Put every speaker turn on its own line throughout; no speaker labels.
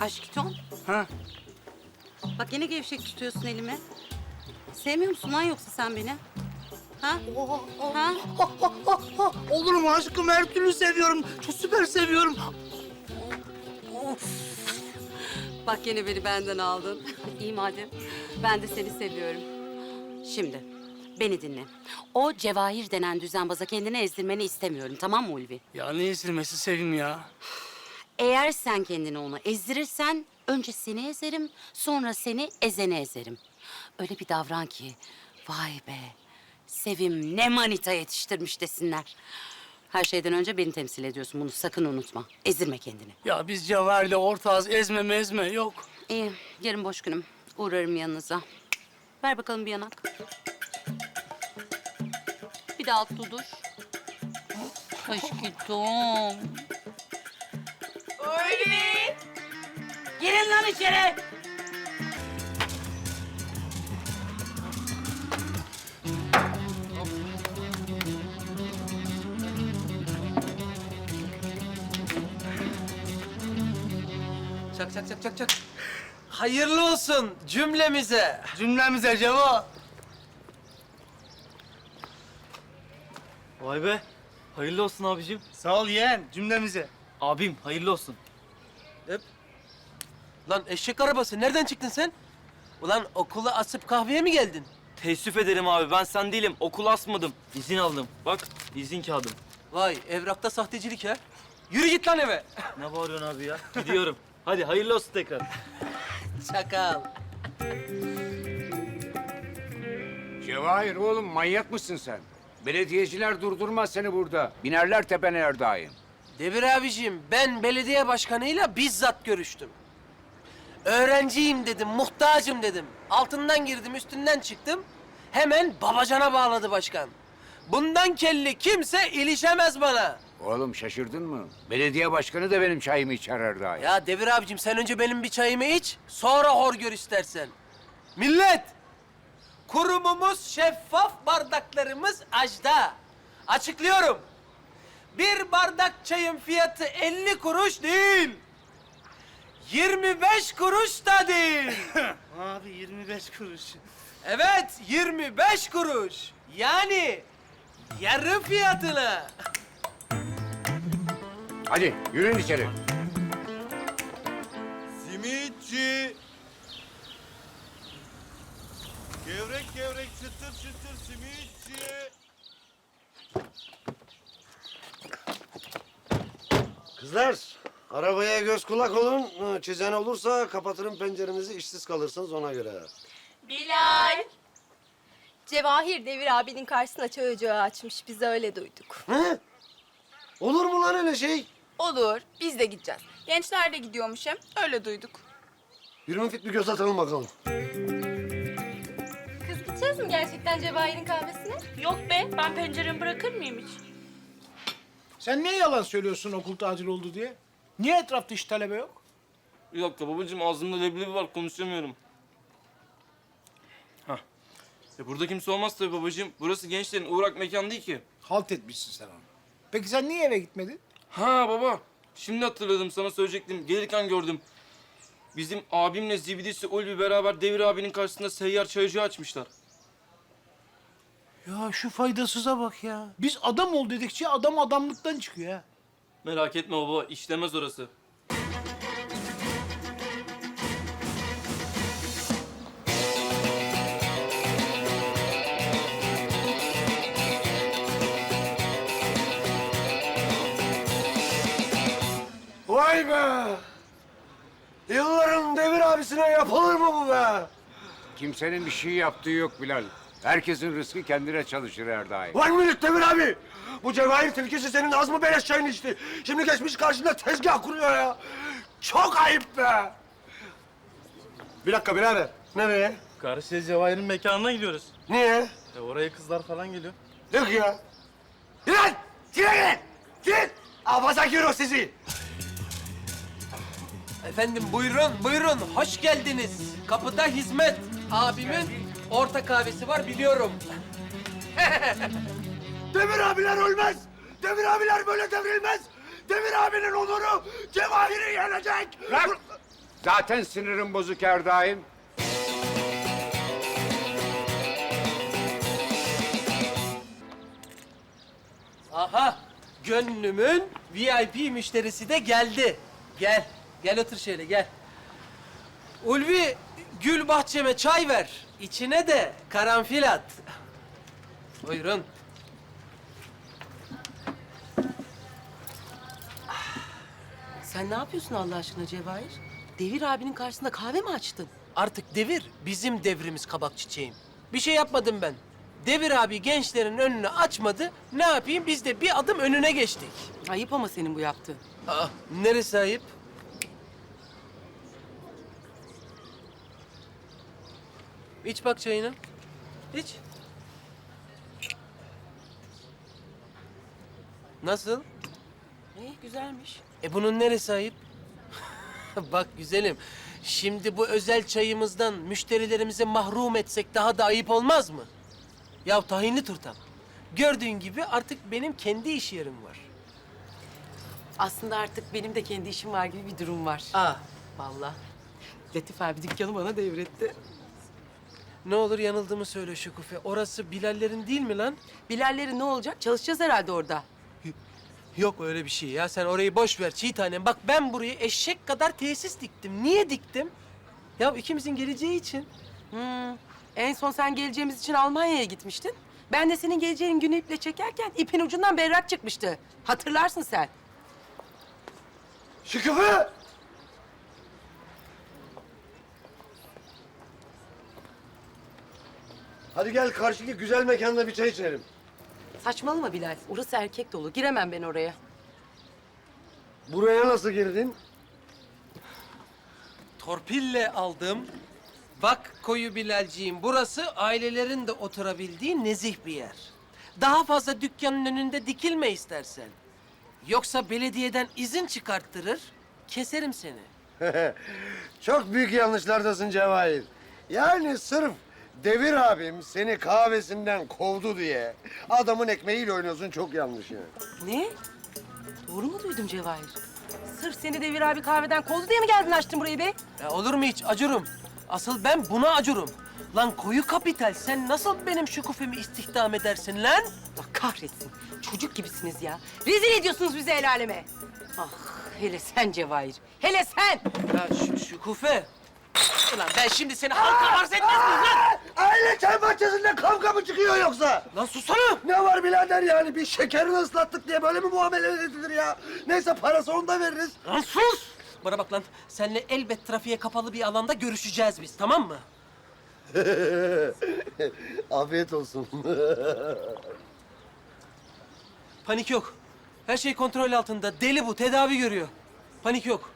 Aşkiton,
Ha?
bak yine gevşek tutuyorsun elimi. Sevmiyor musun lan yoksa sen beni? Ha? Ha?
Olur mu aşkım? Her türlü seviyorum. Çok süper seviyorum.
Bak yine beni benden aldın. İyi madem. Ben de seni seviyorum. Şimdi beni dinle. O Cevahir denen düzenbaza kendini ezdirmeni istemiyorum tamam mı Ulvi?
Ya ne ezilmesi Sevim ya?
Eğer sen kendini ona ezdirirsen önce seni ezerim sonra seni ezeni ezerim. Öyle bir davran ki vay be Sevim ne manita yetiştirmiş desinler. Her şeyden önce beni temsil ediyorsun bunu sakın unutma. Ezdirme kendini.
Ya biz Cevahir'le ortağız. Ezme mezme yok.
İyi yarın boş günüm. Uğrarım yanınıza. Ver bakalım bir yanak. Bir de altlı dur. Aşkım.
Ulvi!
Girin lan içeri.
Çak çak çak çak çak. Hayırlı olsun cümlemize.
Cümlemize Cevo.
Vay be. Hayırlı olsun abicim.
Sağ ol yeğen cümlemize.
Abim hayırlı olsun.
Lan eşek arabası nereden çıktın sen? Ulan okula asıp kahveye mi geldin?
Teessüf ederim abi ben sen değilim. Okul asmadım. İzin aldım. Bak izin kağıdım.
Vay evrakta sahtecilik ha. Yürü git lan eve.
Ne bağırıyorsun abi ya? Gidiyorum. Hadi hayırlı olsun tekrar.
Çakal.
Cevahir oğlum manyak mısın sen? Belediyeciler durdurmaz seni burada. Binerler tepene her daim.
Devir abicim ben belediye başkanıyla bizzat görüştüm. Öğrenciyim dedim, muhtacım dedim. Altından girdim, üstünden çıktım. Hemen babacana bağladı başkan. Bundan kelli kimse ilişemez bana.
Oğlum şaşırdın mı? Belediye başkanı da benim çayımı içer her daim.
Ya Devir abicim sen önce benim bir çayımı iç, sonra hor gör istersen. Millet! Kurumumuz şeffaf, bardaklarımız ajda. Açıklıyorum. Bir bardak çayın fiyatı 50 kuruş değil. 25 kuruş da değil.
Abi 25 kuruş.
Evet, 25 kuruş. Yani yarı fiyatına.
Hadi yürüyün içeri.
Simitçi. Gevrek gevrek çıtır çıtır simitçi.
Kızlar, arabaya göz kulak olun. Hı, Çizen olursa kapatırım pencerenizi, işsiz kalırsınız ona göre.
Bilal! Cevahir Devir abinin karşısına çay ocağı açmış. Biz öyle duyduk.
He? Olur mu lan öyle şey?
Olur. Biz de gideceğiz. Gençler de gidiyormuş hem. Öyle duyduk.
Yürüyün fit bir göz atalım bakalım.
Kız gideceğiz mi gerçekten Cevahir'in kahvesine?
Yok be, ben penceremi bırakır mıyım hiç?
Sen niye yalan söylüyorsun okul tatil oldu diye? Niye etrafta hiç talebe yok?
Bir dakika babacığım ağzımda leblebi var konuşamıyorum. Hah. E burada kimse olmaz tabii babacığım. Burası gençlerin uğrak mekan değil ki.
Halt etmişsin sen onu. Peki sen niye eve gitmedin?
Ha baba. Şimdi hatırladım sana söyleyecektim. Gelirken gördüm. Bizim abimle Zibidisi Ulvi beraber Devir abinin karşısında seyyar çaycı açmışlar.
Ya şu faydasıza bak ya. Biz adam ol dedikçe adam adamlıktan çıkıyor ha.
Merak etme baba işlemez orası.
Vay be! Yılların devir abisine yapılır mı bu be?
Kimsenin bir şey yaptığı yok Bilal. Herkesin rızkı kendine çalışır her daim.
Var mıydı devir abi? Bu cevahir tilkisi senin az mı beleş çayını içti? Şimdi geçmiş karşında tezgah kuruyor ya. Çok ayıp be! Bir dakika birader. Nereye?
Karşıya Cevahir'in mekanına gidiyoruz.
Niye?
E oraya kızlar falan geliyor.
Yok ya. Gidin! Gidin gidin! Gidin! Abaza giriyor sizi.
Efendim buyurun, buyurun. Hoş geldiniz. Kapıda hizmet. Abimin orta kahvesi var biliyorum.
Demir abiler ölmez. Demir abiler böyle devrilmez. Demir abinin onuru Cevahir'i yenecek.
Zaten sinirim bozuk her daim.
Aha, gönlümün VIP müşterisi de geldi. Gel, gel otur şöyle gel. Ulvi, gül bahçeme çay ver. İçine de karanfil at. Buyurun.
Sen ne yapıyorsun Allah aşkına Cevahir? Devir abinin karşısında kahve mi açtın?
Artık devir bizim devrimiz kabak çiçeğim. Bir şey yapmadım ben. Devir abi gençlerin önünü açmadı. Ne yapayım biz de bir adım önüne geçtik.
Ayıp ama senin bu yaptığın.
Aa, neresi ayıp? İç bak çayını. İç. Nasıl?
İyi güzelmiş.
E bunun neresi ayıp? bak güzelim. Şimdi bu özel çayımızdan müşterilerimize mahrum etsek daha da ayıp olmaz mı? Ya tahinli turtam. Gördüğün gibi artık benim kendi iş yerim var.
Aslında artık benim de kendi işim var gibi bir durum var.
Aa,
Vallahi. Latif abi dükkanı bana devretti.
Ne olur yanıldığımı söyle Şükufe. Orası Bilallerin değil mi lan?
Bilallerin ne olacak? Çalışacağız herhalde orada.
Yok öyle bir şey ya. Sen orayı boş ver çiğ tanem. Bak ben buraya eşek kadar tesis diktim. Niye diktim? Ya ikimizin geleceği için.
Hmm. En son sen geleceğimiz için Almanya'ya gitmiştin. Ben de senin geleceğin günü iple çekerken ipin ucundan berrak çıkmıştı. Hatırlarsın sen.
Şükrü! Hadi gel karşıdaki güzel mekanda bir çay içelim.
Saçmalama Bilal. Orası erkek dolu. Giremem ben oraya.
Buraya nasıl girdin?
Torpille aldım. Bak koyu Bilalciğim burası ailelerin de oturabildiği nezih bir yer. Daha fazla dükkanın önünde dikilme istersen. Yoksa belediyeden izin çıkarttırır, keserim seni.
Çok büyük yanlışlardasın Cevahir. Yani sırf Devir abim seni kahvesinden kovdu diye adamın ekmeğiyle oynuyorsun çok yanlış yani.
Ne? Doğru mu duydum Cevahir? Sırf seni Devir abi kahveden kovdu diye mi geldin açtın burayı be?
Ya olur mu hiç acırım. Asıl ben buna acırım. Lan koyu kapital sen nasıl benim şükufemi istihdam edersin lan?
Allah kahretsin. Çocuk gibisiniz ya. Rezil ediyorsunuz bizi el aleme. Ah hele sen Cevahir. Hele sen.
Ya şu şükufe. Ulan ben şimdi seni halka arz etmez miyim lan?
Aile çay bahçesinde kavga mı çıkıyor yoksa?
Lan susana!
Ne var birader yani bir şekerini ıslattık diye böyle mi muamele edilir ya? Neyse parası onu da veririz.
Lan sus! Bana bak lan, seninle elbet trafiğe kapalı bir alanda görüşeceğiz biz, tamam mı?
Afiyet olsun.
Panik yok. Her şey kontrol altında. Deli bu, tedavi görüyor. Panik yok.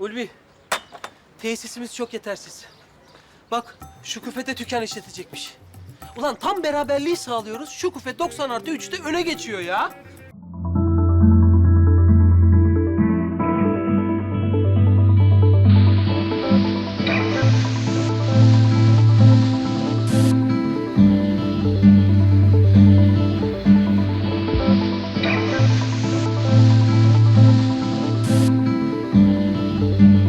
Ulvi, tesisimiz çok yetersiz. Bak, şu küfete tüken işletecekmiş. Ulan tam beraberliği sağlıyoruz. Şu küfe 90 artı 3'te öne geçiyor ya.